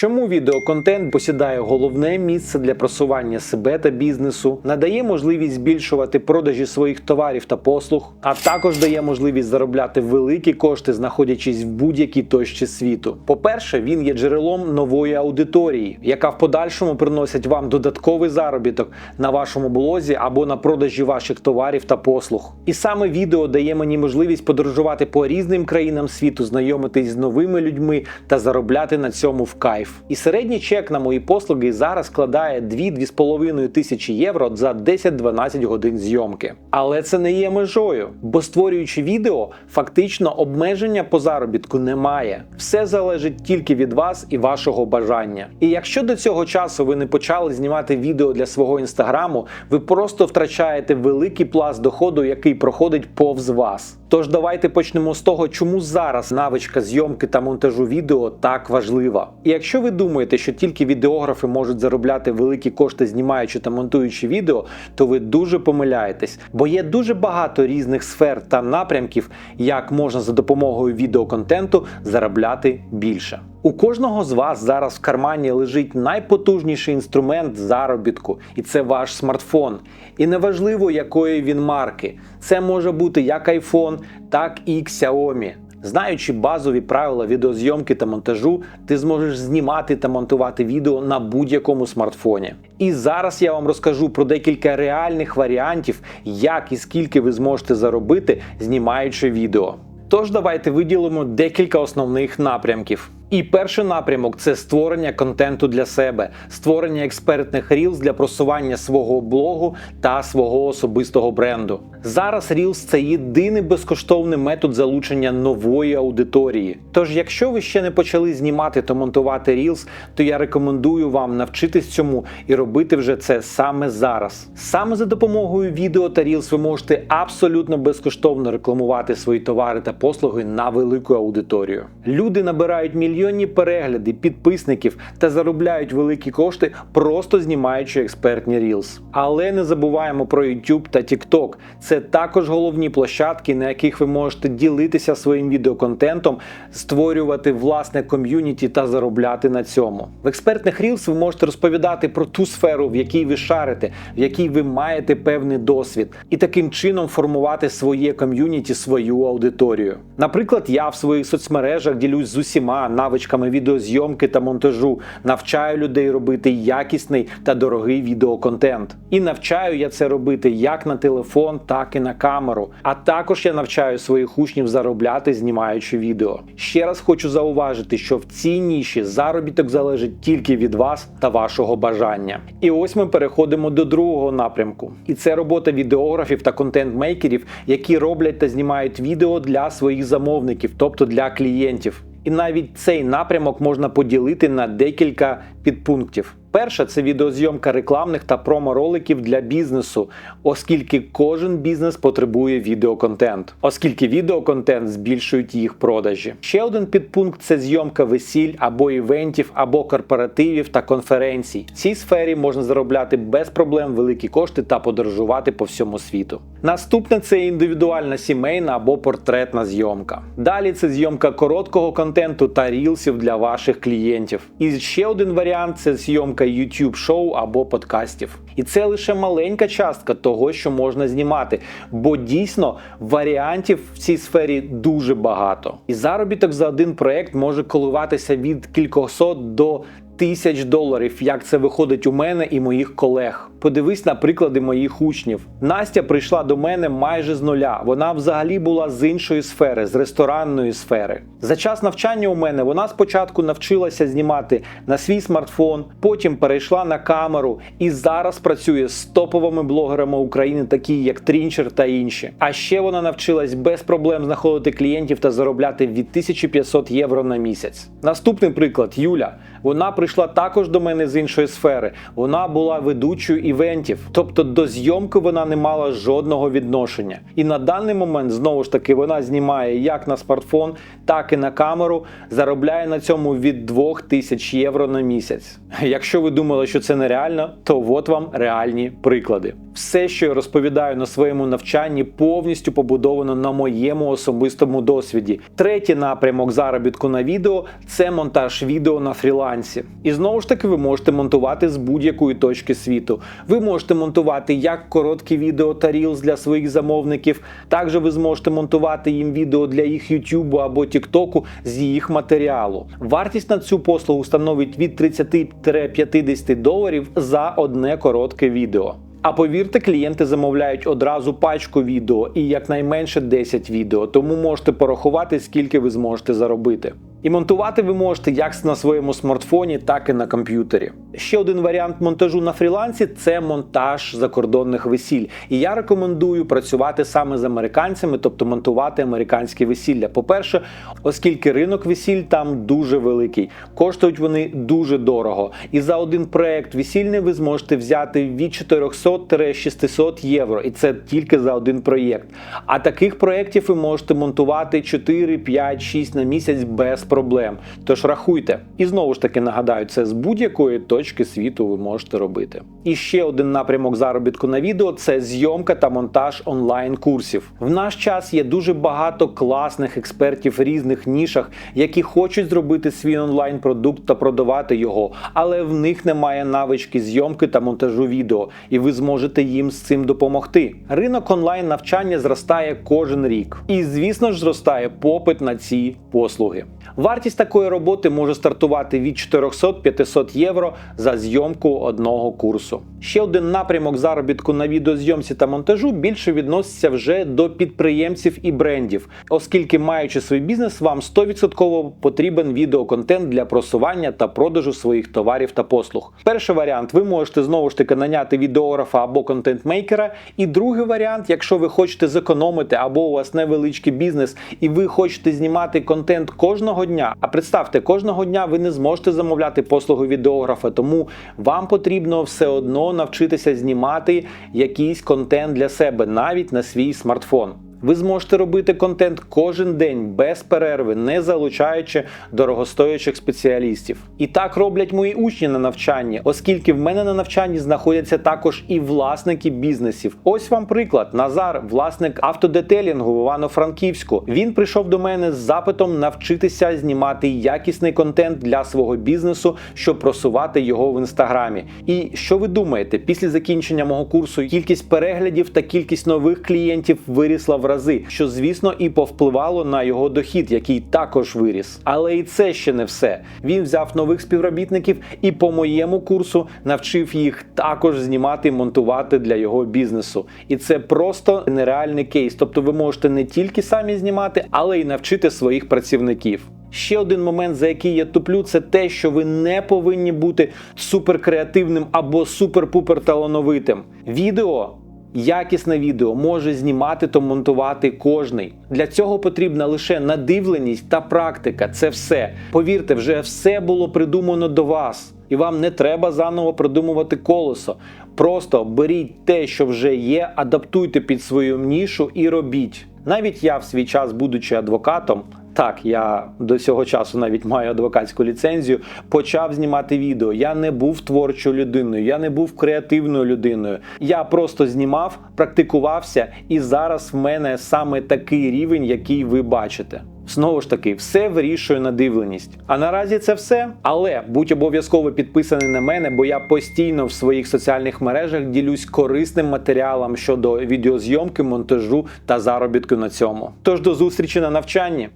Чому відеоконтент посідає головне місце для просування себе та бізнесу, надає можливість збільшувати продажі своїх товарів та послуг, а також дає можливість заробляти великі кошти, знаходячись в будь-якій точці світу. По-перше, він є джерелом нової аудиторії, яка в подальшому приносить вам додатковий заробіток на вашому блозі або на продажі ваших товарів та послуг. І саме відео дає мені можливість подорожувати по різним країнам світу, знайомитись з новими людьми та заробляти на цьому в кайф. І середній чек на мої послуги зараз складає 2-2,5 тисячі євро за 10-12 годин зйомки. Але це не є межою, бо створюючи відео, фактично обмеження по заробітку немає. Все залежить тільки від вас і вашого бажання. І якщо до цього часу ви не почали знімати відео для свого інстаграму, ви просто втрачаєте великий пласт доходу, який проходить повз вас. Тож давайте почнемо з того, чому зараз навичка зйомки та монтажу відео так важлива. І якщо ви думаєте, що тільки відеографи можуть заробляти великі кошти, знімаючи та монтуючи відео, то ви дуже помиляєтесь, бо є дуже багато різних сфер та напрямків, як можна за допомогою відеоконтенту заробляти більше. У кожного з вас зараз в кармані лежить найпотужніший інструмент заробітку, і це ваш смартфон. І неважливо, якої він марки. Це може бути як iPhone, так і Xiaomi. Знаючи базові правила відеозйомки та монтажу, ти зможеш знімати та монтувати відео на будь-якому смартфоні. І зараз я вам розкажу про декілька реальних варіантів, як і скільки ви зможете заробити, знімаючи відео. Тож давайте виділимо декілька основних напрямків. І перший напрямок це створення контенту для себе, створення експертних Reels для просування свого блогу та свого особистого бренду. Зараз Reels – це єдиний безкоштовний метод залучення нової аудиторії. Тож, якщо ви ще не почали знімати та монтувати Reels, то я рекомендую вам навчитись цьому і робити вже це саме зараз. Саме за допомогою відео та Reels ви можете абсолютно безкоштовно рекламувати свої товари та послуги на велику аудиторію. Люди набирають мільйонні перегляди, підписників та заробляють великі кошти, просто знімаючи експертні Reels. Але не забуваємо про YouTube та TikTok. Це також головні площадки, на яких ви можете ділитися своїм відеоконтентом, створювати власне ком'юніті та заробляти на цьому. В експертних Reels ви можете розповідати про ту сферу, в якій ви шарите, в якій ви маєте певний досвід, і таким чином формувати своє ком'юніті, свою аудиторію. Наприклад, я в своїх соцмережах ділюсь з усіма навичками відеозйомки та монтажу, навчаю людей робити якісний та дорогий відеоконтент. І навчаю я це робити як на телефон, так і на камеру. А також я навчаю своїх учнів заробляти, знімаючи відео. Ще раз хочу зауважити, що в цій ніші заробіток залежить тільки від вас та вашого бажання. І ось ми переходимо до другого напрямку. І це робота відеографів та контент-мейкерів, які роблять та знімають відео для своїх замовників, тобто для клієнтів. І навіть цей напрямок можна поділити на декілька підпунктів. Перше це відеозйомка рекламних та промо-роликів для бізнесу, оскільки кожен бізнес потребує відеоконтент, оскільки відеоконтент збільшують їх продажі. Ще один підпункт це зйомка весіль або івентів, або корпоративів та конференцій. В цій сфері можна заробляти без проблем великі кошти та подорожувати по всьому світу. Наступне це індивідуальна сімейна або портретна зйомка. Далі це зйомка короткого контенту та рілсів для ваших клієнтів. І ще один варіант це зйомка YouTube шоу або подкастів. І це лише маленька частка того, що можна знімати, бо дійсно варіантів в цій сфері дуже багато. І заробіток за один проект може коливатися від кількохсот до тисяч доларів, як це виходить у мене і моїх колег. Подивись на приклади моїх учнів. Настя прийшла до мене майже з нуля. Вона взагалі була з іншої сфери, з ресторанної сфери. За час навчання у мене вона спочатку навчилася знімати на свій смартфон, потім перейшла на камеру і зараз працює з топовими блогерами України, такі як Трінчер та інші. А ще вона навчилась без проблем знаходити клієнтів та заробляти від 1500 євро на місяць. Наступний приклад Юля. Вона прийшла також до мене з іншої сфери. Вона була ведучою івентів, тобто до зйомки вона не мала жодного відношення. І на даний момент знову ж таки вона знімає як на смартфон, так і на камеру, заробляє на цьому від 2000 євро на місяць. Якщо ви думали, що це нереально, то от вам реальні приклади. Все, що я розповідаю на своєму навчанні, повністю побудовано на моєму особистому досвіді. Третій напрямок заробітку на відео це монтаж відео на фрілансі. І знову ж таки, ви можете монтувати з будь-якої точки світу. Ви можете монтувати як короткі відео та Reels для своїх замовників, також ви зможете монтувати їм відео для їх YouTube або TikTok з їх матеріалу. Вартість на цю послугу становить від 30-50 доларів за одне коротке відео. А повірте, клієнти замовляють одразу пачку відео і якнайменше 10 відео, тому можете порахувати, скільки ви зможете заробити. І монтувати ви можете як на своєму смартфоні, так і на комп'ютері. Ще один варіант монтажу на фрілансі це монтаж закордонних весіль. І я рекомендую працювати саме з американцями, тобто монтувати американські весілля. По-перше, оскільки ринок весіль там дуже великий, коштують вони дуже дорого. І за один проект весільний ви зможете взяти від 400-600 євро. І це тільки за один проєкт. А таких проєктів ви можете монтувати 4, 5, 6 на місяць без проблем. Тож рахуйте. І знову ж таки нагадаю, це з будь-якої точки світу ви можете робити. І ще один напрямок заробітку на відео це зйомка та монтаж онлайн-курсів. В наш час є дуже багато класних експертів в різних нішах, які хочуть зробити свій онлайн-продукт та продавати його, але в них немає навички зйомки та монтажу відео, і ви зможете їм з цим допомогти. Ринок онлайн навчання зростає кожен рік, і звісно ж зростає попит на ці послуги. Вартість такої роботи може стартувати від 400-500 євро за зйомку одного курсу. Ще один напрямок заробітку на відеозйомці та монтажу більше відноситься вже до підприємців і брендів, оскільки, маючи свій бізнес, вам 100% потрібен відеоконтент для просування та продажу своїх товарів та послуг. Перший варіант ви можете знову ж таки наняти відеографа або контент-мейкера. І другий варіант, якщо ви хочете зекономити або у вас невеличкий бізнес, і ви хочете знімати контент кожного дня. А представте, кожного дня ви не зможете замовляти послугу відеографа, тому вам потрібно все одно навчитися знімати якийсь контент для себе, навіть на свій смартфон. Ви зможете робити контент кожен день без перерви, не залучаючи дорогостоячих спеціалістів. І так роблять мої учні на навчанні, оскільки в мене на навчанні знаходяться також і власники бізнесів. Ось вам приклад: Назар, власник автодетелінгу в Івано-Франківську. Він прийшов до мене з запитом навчитися знімати якісний контент для свого бізнесу, щоб просувати його в інстаграмі. І що ви думаєте, після закінчення мого курсу кількість переглядів та кількість нових клієнтів вирісла в рази, що звісно і повпливало на його дохід, який також виріс. Але і це ще не все. Він взяв нових співробітників і по моєму курсу навчив їх також знімати і монтувати для його бізнесу. І це просто нереальний кейс. Тобто, ви можете не тільки самі знімати, але й навчити своїх працівників. Ще один момент, за який я туплю, це те, що ви не повинні бути суперкреативним або супер-пупер талановитим. Відео Якісне відео може знімати та монтувати кожний. Для цього потрібна лише надивленість та практика. Це все. Повірте, вже все було придумано до вас, і вам не треба заново придумувати колесо. Просто беріть те, що вже є, адаптуйте під свою нішу і робіть. Навіть я в свій час, будучи адвокатом, так, я до цього часу навіть маю адвокатську ліцензію, почав знімати відео. Я не був творчою людиною, я не був креативною людиною. Я просто знімав, практикувався, і зараз в мене саме такий рівень, який ви бачите. Знову ж таки, все вирішує надивленість. А наразі це все. Але будь обов'язково підписаний на мене, бо я постійно в своїх соціальних мережах ділюсь корисним матеріалом щодо відеозйомки, монтажу та заробітку на цьому. Тож до зустрічі на навчанні.